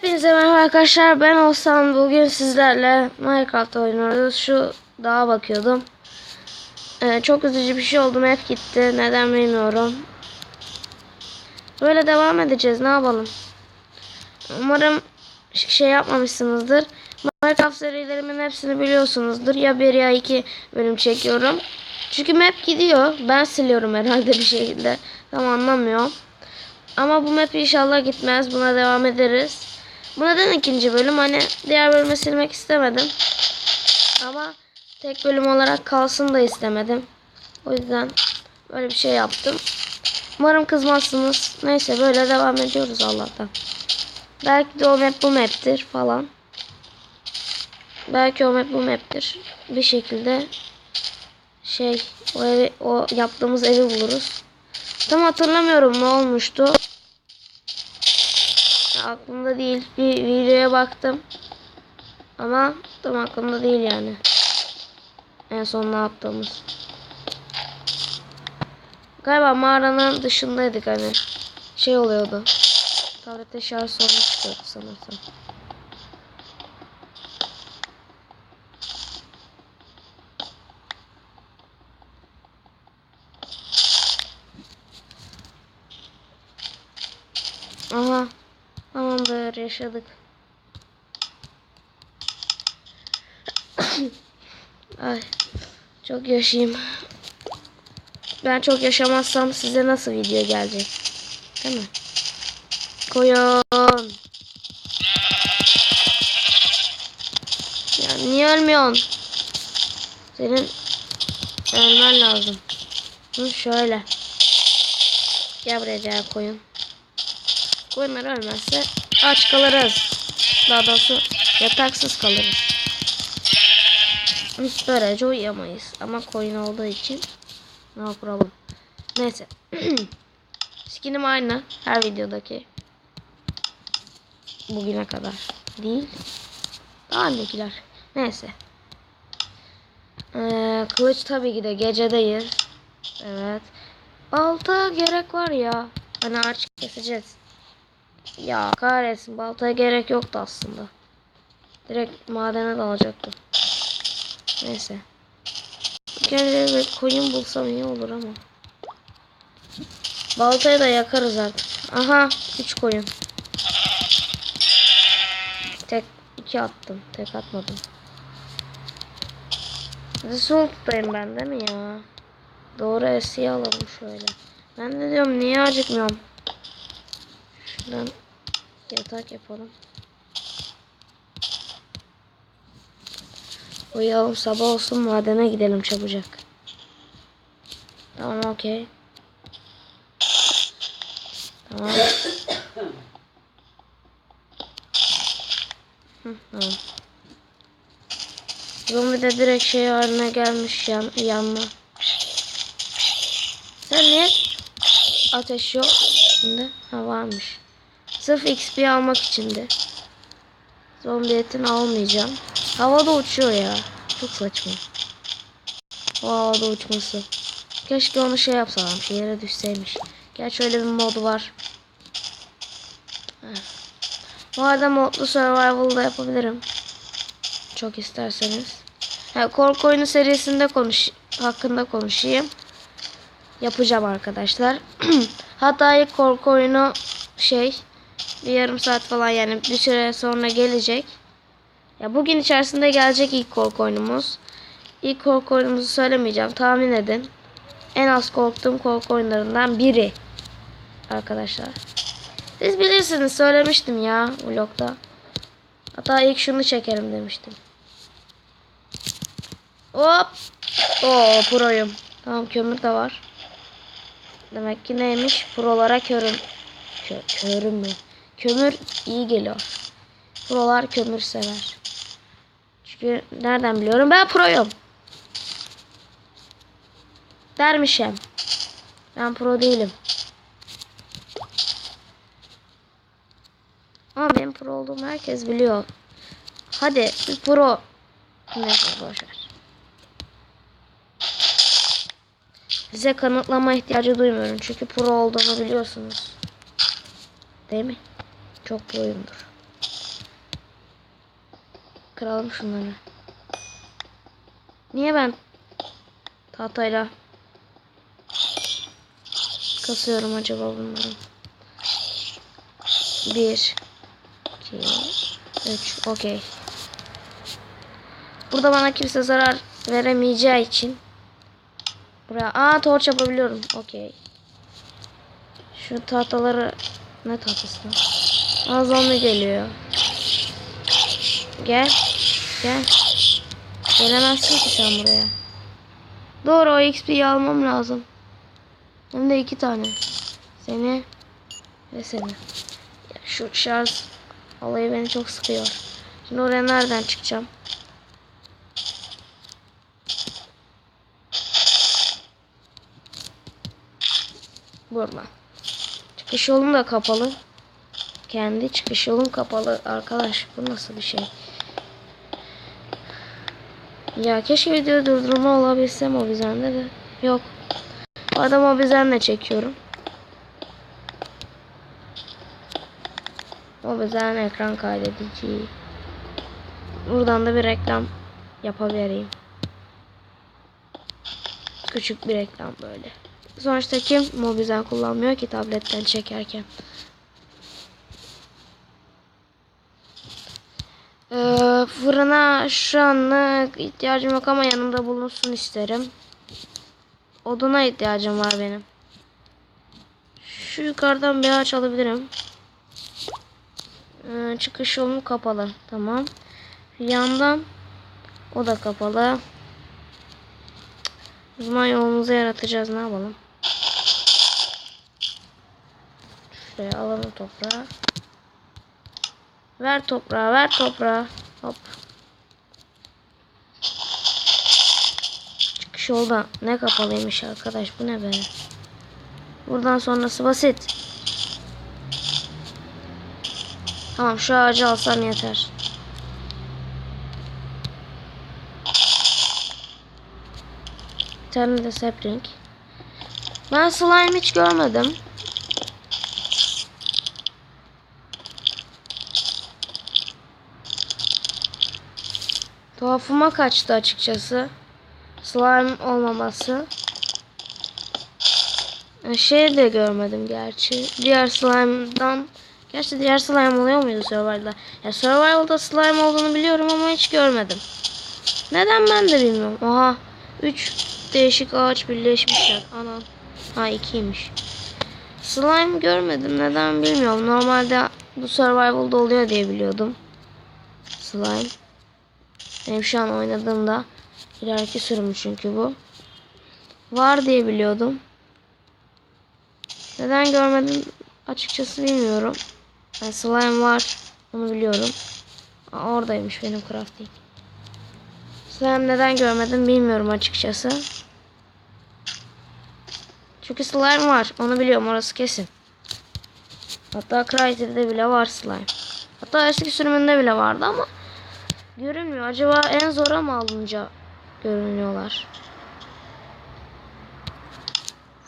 Hepinize merhaba arkadaşlar. Ben olsam bugün sizlerle Minecraft oynuyoruz. Şu dağa bakıyordum. Ee, çok üzücü bir şey oldu. Hep gitti. Neden bilmiyorum. Böyle devam edeceğiz. Ne yapalım? Umarım şey yapmamışsınızdır. Minecraft serilerimin hepsini biliyorsunuzdur. Ya bir ya iki bölüm çekiyorum. Çünkü map gidiyor. Ben siliyorum herhalde bir şekilde. Tam anlamıyorum. Ama bu map inşallah gitmez. Buna devam ederiz. Bu neden ikinci bölüm? Hani diğer bölümü silmek istemedim. Ama tek bölüm olarak kalsın da istemedim. O yüzden böyle bir şey yaptım. Umarım kızmazsınız. Neyse böyle devam ediyoruz Allah'tan. Belki de o map bu map'tir falan. Belki o map bu map'tir. Bir şekilde şey o evi o yaptığımız evi buluruz. Tam hatırlamıyorum ne olmuştu. Aklımda değil. Bir videoya baktım. Ama tam aklımda değil yani. En son ne yaptığımız. Galiba mağaranın dışındaydık hani. Şey oluyordu. Tablette şarj sorunu çıkıyordu sanırsam. Aha. Tamamdır yaşadık. Ay. Çok yaşayayım. Ben çok yaşamazsam size nasıl video gelecek? Değil mi? Koyun. Ya niye ölmüyorsun? Senin ölmen lazım. Hı, şöyle. Gel buraya koyun. Koyunlar ölmezse aç kalırız. Daha doğrusu yataksız kalırız. Biz böylece uyuyamayız. Ama koyun olduğu için ne yapalım. Neyse. Skinim aynı. Her videodaki. Bugüne kadar. Değil. Daha öncekiler. Neyse. Ee, kılıç tabii ki de gecedeyiz. Evet. Balta gerek var ya. Hani ağaç keseceğiz. Ya kahretsin baltaya gerek yoktu aslında. Direkt madene dalacaktım. Neyse. Gel bir koyun bulsam iyi olur ama. Baltayı da yakarız artık. Aha 3 koyun. Tek iki attım. Tek atmadım. Result'tayım ben değil mi ya? Doğru S'yi alalım şöyle. Ben de diyorum niye acıkmıyorum? Şuradan yatak yapalım. Uyuyalım sabah olsun madene gidelim çabucak. Tamam okey. Tamam. Hı, tamam. Zombi de direkt şey haline gelmiş yan, yanma. Sen niye ateş yok şimdi? Ha varmış. Sırf XP almak içindi. Zombi etini almayacağım. Havada uçuyor ya. Çok saçma. O havada uçması. Keşke onu şey yapsalarmış. Yere düşseymiş. Gerçi öyle bir modu var. Bu arada modlu survival'da yapabilirim. Çok isterseniz. Ha, korku oyunu serisinde konuş hakkında konuşayım. Yapacağım arkadaşlar. Hatta ilk korku oyunu şey bir yarım saat falan yani bir süre sonra gelecek. Ya bugün içerisinde gelecek ilk korku oyunumuz. İlk korku oyunumuzu söylemeyeceğim. Tahmin edin. En az korktuğum korku oyunlarından biri. Arkadaşlar. Siz bilirsiniz söylemiştim ya vlogda. Hatta ilk şunu çekerim demiştim. Hop. Oo proyum. Tamam kömür de var. Demek ki neymiş? Prolara körüm. Kö körüm mü? Kömür iyi geliyor. Prolar kömür sever. Çünkü nereden biliyorum? Ben proyum. Dermişim. Ben pro değilim. Ama benim pro olduğumu herkes biliyor. Hadi bir pro. Neyse boşver. Size kanıtlama ihtiyacı duymuyorum. Çünkü pro olduğumu biliyorsunuz. Değil mi? Çok proyumdur. Kıralım şunları. Niye ben tahtayla kasıyorum acaba bunları? Bir, iki, üç, okey. Burada bana kimse zarar veremeyeceği için buraya aa torç yapabiliyorum. Okey. Şu tahtaları ne tahtası? Aa geliyor. Gel. Gel. Gelemezsin ki sen buraya. Doğru o XP'yi almam lazım. Hem de iki tane. Seni ve seni. Ya şu şarj olayı beni çok sıkıyor. Şimdi oraya nereden çıkacağım? Buradan. Çıkış yolum da kapalı. Kendi çıkış yolum kapalı arkadaş. Bu nasıl bir şey? Ya keşke video durdurma olabilsem o bizende de. Yok. Adam o bizdenle çekiyorum. O bizden ekran kaydedici. Buradan da bir reklam yapavereyim. Küçük bir reklam böyle. Sonuçta kim mobizen kullanmıyor ki tabletten çekerken. Ee, fırına şu anlık ihtiyacım yok ama yanımda bulunsun isterim. Oduna ihtiyacım var benim. Şu yukarıdan bir ağaç alabilirim. Ee, çıkış yolum kapalı. Tamam. Yandan o da kapalı. O zaman yolumuzu yaratacağız. Ne yapalım? Şuraya alalım toprağı. Ver toprağı, ver toprağı. Hop. Çıkış yolda ne kapalıymış arkadaş. Bu ne be? Buradan sonrası basit. Tamam şu ağacı alsam yeter. Bir tane de sapling. Ben slime hiç görmedim. Tuhafıma kaçtı açıkçası. Slime olmaması. E, Şey de görmedim gerçi. Diğer slime'dan Gerçi diğer slime oluyor muydu Survival'da? Ya Survival'da slime olduğunu biliyorum ama hiç görmedim. Neden ben de bilmiyorum. Oha. 3 değişik ağaç birleşmişler. Ana. Ha ikiymiş. Slime görmedim. Neden bilmiyorum. Normalde bu Survival'da oluyor diye biliyordum. Slime. Benim şu an oynadığımda ileriki sürüm çünkü bu. Var diye biliyordum. Neden görmedim açıkçası bilmiyorum. Yani slime var. Onu biliyorum. Aa, oradaymış benim crafting. Slime neden görmedim bilmiyorum açıkçası. Çünkü slime var. Onu biliyorum orası kesin. Hatta Crytek'de bile var slime. Hatta eski sürümünde bile vardı ama görünmüyor. Acaba en zora mı alınca görünüyorlar?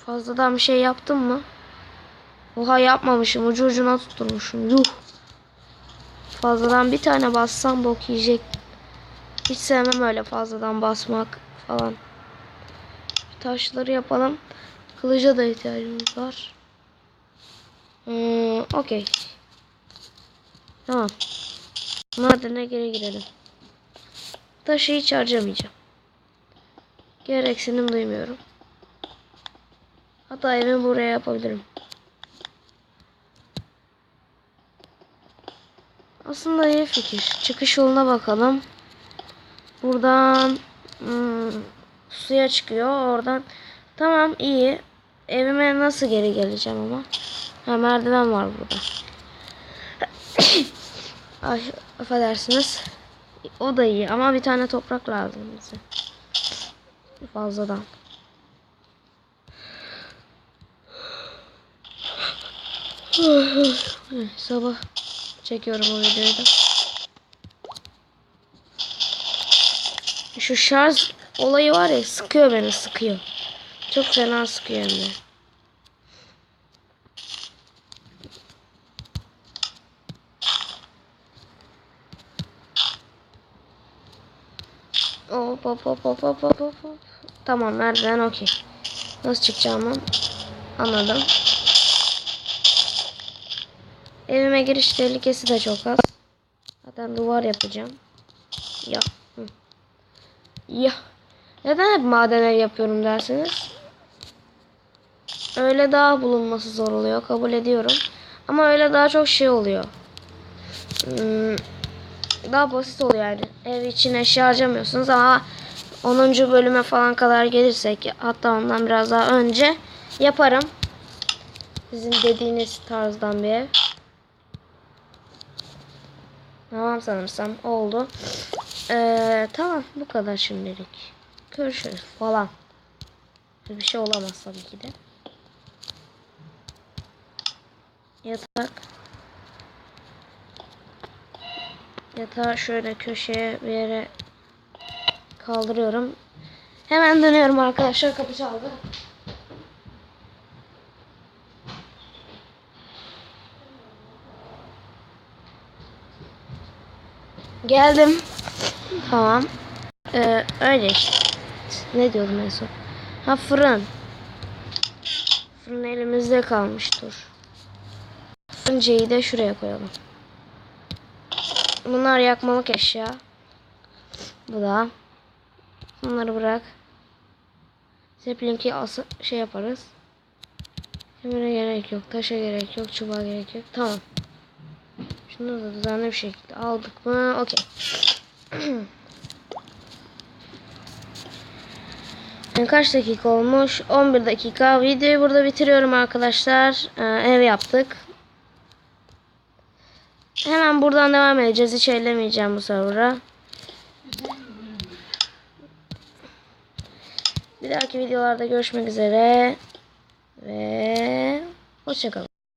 Fazladan bir şey yaptım mı? Oha yapmamışım. Ucu ucuna tutturmuşum. Yuh. Fazladan bir tane bassam bok yiyecek. Hiç sevmem öyle fazladan basmak falan. Taşları yapalım. Kılıca da ihtiyacımız var. Hmm, Okey. Tamam. Madene geri girelim. Taşı hiç harcamayacağım. Gereksinim duymuyorum. Hatta evimi buraya yapabilirim. Aslında iyi fikir. Çıkış yoluna bakalım. Buradan hmm, suya çıkıyor. Oradan tamam iyi. Evime nasıl geri geleceğim ama? Ha merdiven var burada. Ay affedersiniz. O da iyi ama bir tane toprak lazım bize. Fazladan. Sabah çekiyorum o videoyu da. Şu şarj olayı var ya sıkıyor beni sıkıyor. Çok fena sıkıyor hem de. Hop hop hop hop hop hop hop. Tamam merdiven okey. Nasıl çıkacağımı anladım. Evime giriş tehlikesi de çok az. Zaten duvar yapacağım. Ya. Ya. Neden hep maden ev yapıyorum dersiniz? Öyle daha bulunması zor oluyor. Kabul ediyorum. Ama öyle daha çok şey oluyor. Hmm, daha basit oluyor yani. Ev için eşya harcamıyorsunuz ama 10. bölüme falan kadar gelirsek hatta ondan biraz daha önce yaparım. Sizin dediğiniz tarzdan bir ev. Tamam sanırsam oldu. Ee, tamam bu kadar şimdilik. Görüşürüz falan. Bir şey olamaz tabii ki de. Yatak. Yatağı şöyle köşeye bir yere kaldırıyorum. Hemen dönüyorum arkadaşlar. Kapı çaldı. Geldim. Tamam. Ee, öyle işte. Ne diyordum en son? Ha fırın. Fırın elimizde kalmış dur. Fırıncayı da şuraya koyalım. Bunlar yakmalık eşya. Bu da. Bunları bırak. Zeppelink'i şey yaparız. Demire gerek yok. Taşa gerek yok. Çubuğa gerek yok. Tamam. Şunu da düzenli bir şekilde aldık mı? Okey. Yani Kaç dakika olmuş? 11 dakika. Videoyu burada bitiriyorum arkadaşlar. Ee, ev yaptık. Hemen buradan devam edeceğiz. Hiç ellemeyeceğim bu server'a. Bir dahaki videolarda görüşmek üzere. Ve hoşçakalın.